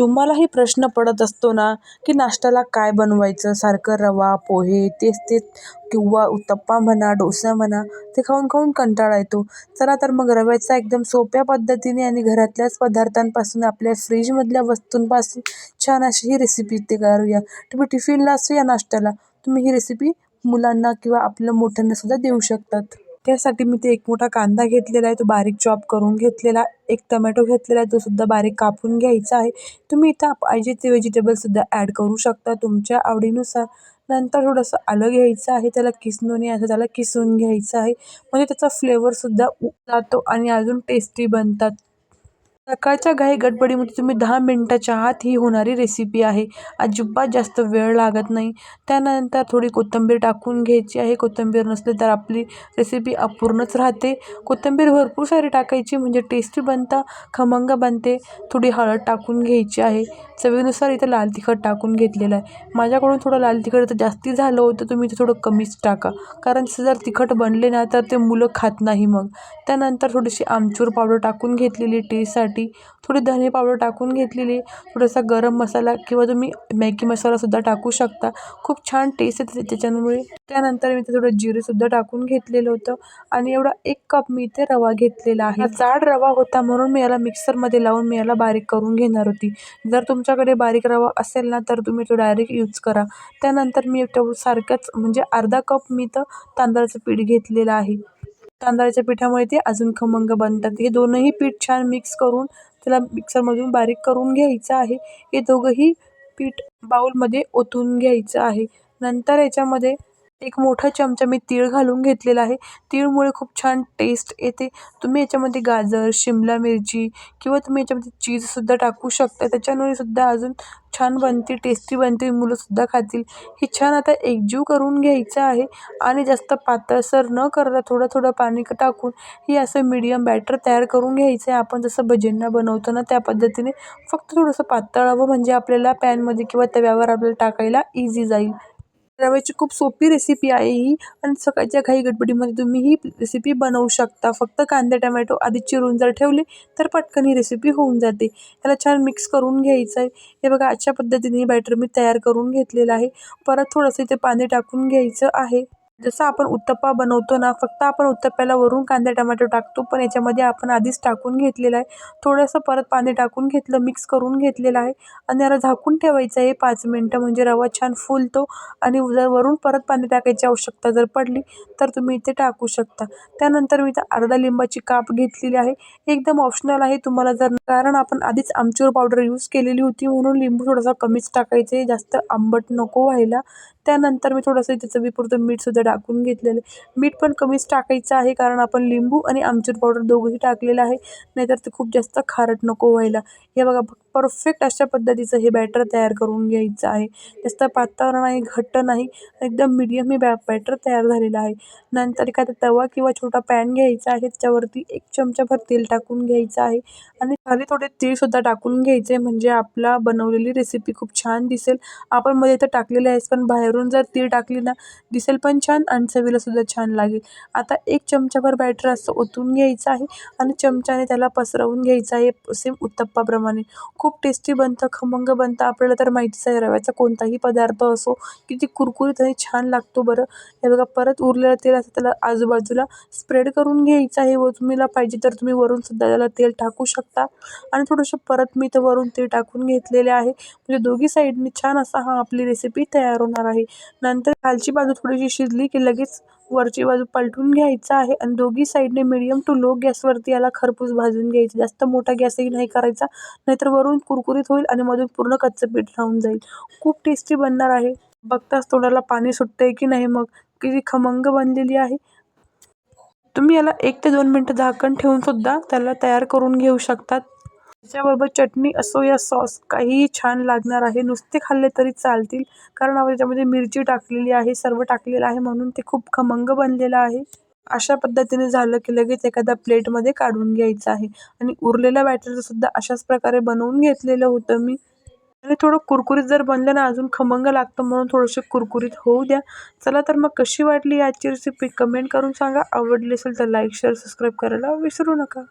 तुम्हालाही प्रश्न पडत असतो ना की नाश्त्याला काय बनवायचं? सारखं रवा पोहे तेच तेच किंवा उत्तप्पा म्हणा डोसा म्हणा ते खाऊन खाऊन कंटाळा येतो. चला तर मग रव्याचा एकदम सोप्या पद्धतीने आणि घरातल्याच पदार्थांपासून आपल्या फ्रीजमधल्या वस्तूंपासून छान अशी ही रेसिपी ते करूया. तुम्ही टिफिनला असो या नाश्त्याला तुम्ही ही रेसिपी मुलांना किंवा आपल्या मोठ्यांना सुद्धा देऊ शकतात. त्यासाठी मी ते एक मोठा कांदा घेतलेला आहे. तो बारीक चॉप करून घेतलेला एक टमॅटो घेतलेला आहे. तो सुद्धा बारीक कापून घ्यायचा आहे. तुम्ही इथं पाहिजे ते व्हेजिटेबलसुद्धा ॲड करू शकता. तुमच्या आवडीनुसार. नंतर थोडंसं आलं घ्यायचं आहे. त्याला किसणून असं त्याला किसून घ्यायचं आहे. म्हणजे त्याचा फ्लेवरसुद्धा जातो आणि अजून टेस्टी बनतात. सकाळच्या घाई गडबडीमध्ये तुम्ही दहा मिनटाच्या आत ही होणारी रेसिपी आहे. अजिबात जास्त वेळ लागत नाही. त्यानंतर थोडी कोथिंबीर टाकून घ्यायची आहे. कोथिंबीर नसली तर आपली रेसिपी अपूर्णच राहते. कोथिंबीर भरपूर सारी टाकायची म्हणजे टेस्टी बनता खमंग बनते. थोडी हळद टाकून घ्यायची आहे. चवीनुसार इथं लाल तिखट टाकून घेतलेलं आहे. माझ्याकडून थोडं लाल तिखट तर जास्ती झालं होतं तुम्ही इथं थोडं कमीच टाका. कारण जर तिखट बनले ना तर ते मुलं खात नाही मग. त्यानंतर थोडीशी आमचूर पावडर टाकून घेतलेली टेस्टसाठी थोडी धने पावडर टाकून घेतलेली थोडासा गरम मसाला किंवा तुम्ही मॅगी मसालासुद्धा टाकू शकता. खूप छान टेस्ट येते त्याच्यामुळे. त्यानंतर मी ते थोडं जिरेसुद्धा टाकून घेतलेलं होतं. आणि एवढा एक कप मी इथे रवा घेतलेला आहे. जाड रवा होता म्हणून मी याला मिक्सरमध्ये लावून मी याला बारीक करून घेणार होती. जर तुमच्याकडे बारीक रवा असेल ना तर तुम्ही तो डायरेक्ट यूज करा. त्यानंतर मी तो सारख्याच म्हणजे अर्धा कप मी तर तांदळाचं पीठ घेतलेलं आहे. तांदळाच्या पिठामुळे ते अजून खमंग बनतात. हे दोनही पीठ छान मिक्स करून त्याला मिक्सरमधून बारीक करून घ्यायचं आहे. हे दोघंही पीठ बाऊलमध्ये ओतून घ्यायचं आहे. नंतर याच्यामध्ये एक मोठा चमचा मी तीळ घालून घेतलेला आहे. तीळमुळे खूप छान टेस्ट येते. तुम्ही याच्यामध्ये गाजर शिमला मिरची किंवा तुम्ही याच्यामध्ये चीजसुद्धा टाकू शकता. त्याच्यामुळे सुद्धा अजून छान बनते टेस्टी बनते मुलंसुद्धा खातील. हे छान आता एकजीव करून घ्यायचं आहे. आणि जास्त पातळसर न करता थोडं थोडं पाणी टाकून हे असं मीडियम बॅटर तयार करून घ्यायचं आहे. आपण जसं भज्यांना बनवतो ना त्या पद्धतीने फक्त थोडंसं पातळावं म्हणजे आपल्याला पॅनमध्ये किंवा तव्यावर आपल्याला टाकायला इझी जाईल. रव्याची खूप सोपी रेसिपी आहे ही. आणि सकाळच्या घाई गडबडीमध्ये तुम्ही ही रेसिपी बनवू शकता. फक्त कांदे टमॅटो आधी चिरून जर ठेवले तर पटकन ही रेसिपी होऊन जाते. त्याला छान मिक्स करून घ्यायचं आहे हे बघा अशा पद्धतीने बॅटर मी तयार करून घेतलेलं आहे. परत थोडंसं इथे पाणी टाकून घ्यायचं आहे. जसं आपण उत्तप्पा बनवतो ना फक्त आपण उत्तप्प्याला वरून कांदा टमॅटो टाकतो पण याच्यामध्ये आपण आधीच टाकून घेतलेलं आहे. थोडंसं परत पाणी टाकून घेतलं मिक्स करून घेतलेलं आहे. आणि याला झाकून ठेवायचं आहे पाच मिनटं म्हणजे रवा छान फुलतो. आणि जर वरून परत पाणी टाकायची आवश्यकता जर पडली तर तुम्ही इथे टाकू शकता. त्यानंतर मी इथं अर्धा लिंबाची काप घेतलेली आहे. एकदम ऑप्शनल आहे तुम्हाला जर कारण आपण आधीच आमचूर पावडर यूज केलेली होती म्हणून लिंबू थोडासा कमीच टाकायचं आहे जास्त आंबट नको व्हायला. त्यानंतर मी थोडंसं त्याचं पुरतं मीठसुद्धा टाकून घेतलेलं मीठ पण कमीच टाकायचं आहे कारण आपण लिंबू आणि आमचूर पावडर दोघंही टाकलेलं आहे. नाहीतर ते खूप जास्त खारट नको व्हायला. हे बघा परफेक्ट अशा पद्धतीचं हे बॅटर तयार करून घ्यायचं आहे. जास्त पातळ नाही घट्ट नाही एकदम मिडियम हे बॅ बॅटर तयार झालेलं आहे. नंतर एखादा तवा किंवा छोटा पॅन घ्यायचा आहे त्याच्यावरती एक चमचाभर तेल टाकून घ्यायचं आहे. आणि खाली थोडे तेलसुद्धा टाकून घ्यायचे म्हणजे आपला बनवलेली रेसिपी खूप छान दिसेल. आपण मध्ये इथं टाकलेले आहेस पण बाहेरून जर तीळ टाकली ना दिसेल पण छान आणि चवीलासुद्धा छान लागेल. आता एक चमचाभर बॅटर असं ओतून घ्यायचं आहे आणि चमच्याने त्याला पसरवून घ्यायचं आहे सेम उत्तप्पाप्रमाणे. खूप टेस्टी बनतं खमंग बनतं. आपल्याला तर माहितीच आहे रव्याचा कोणताही पदार्थ असो किती कुरकुरीत आणि छान लागतो बरं. हे बघा परत उरलेलं तेल असं त्याला आजूबाजूला स्प्रेड करून घ्यायचं आहे. व तुम्हाला पाहिजे तर तुम्ही वरूनसुद्धा त्याला तेल टाकू शकता. आणि थोडंसं परत मी तर वरून तेल टाकून घेतलेले आहे. म्हणजे दोघी साईडनी छान असा हा आपली रेसिपी तयार होणार आहे. नंतर खालची बाजू थोडीशी शिजली की लगेच वरची बाजू पलटून घ्यायचं आहे आणि दोघी साईडने मिडियम टू लो गॅसवरती याला खरपूस भाजून घ्यायचं. जास्त मोठा गॅसही नाही करायचा नाहीतर वरून कुरकुरीत होईल आणि मधून पूर्ण कच्चं पीठ राहून जाईल. खूप टेस्टी बनणार आहे. बघताच तोंडाला पाणी सुटतंय की नाही मग? किती खमंग बनलेली आहे. तुम्ही याला एक ते दोन मिनटं झाकण ठेवून सुद्धा त्याला तयार करून घेऊ शकतात. त्याच्याबरोबर चटणी असो या सॉस काहीही छान लागणार आहे. नुसते खाल्ले तरी चालतील. कारण त्याच्यामध्ये मिरची टाकलेली आहे सर्व टाकलेलं आहे म्हणून ते खूप खमंग बनलेलं आहे. अशा पद्धतीने झालं की लगेच एखाद्या प्लेटमध्ये काढून घ्यायचं आहे. आणि उरलेल्या बॅटरसुद्धा अशाच प्रकारे बनवून घेतलेलं होतं मी. आणि थोडं कुरकुरीत जर बनलं ना अजून खमंग लागतं म्हणून थोडंसं कुरकुरीत होऊ द्या. चला तर मग कशी वाटली आजची रेसिपी कमेंट करून सांगा. आवडली असेल तर लाईक शेअर सबस्क्राईब करायला विसरू नका.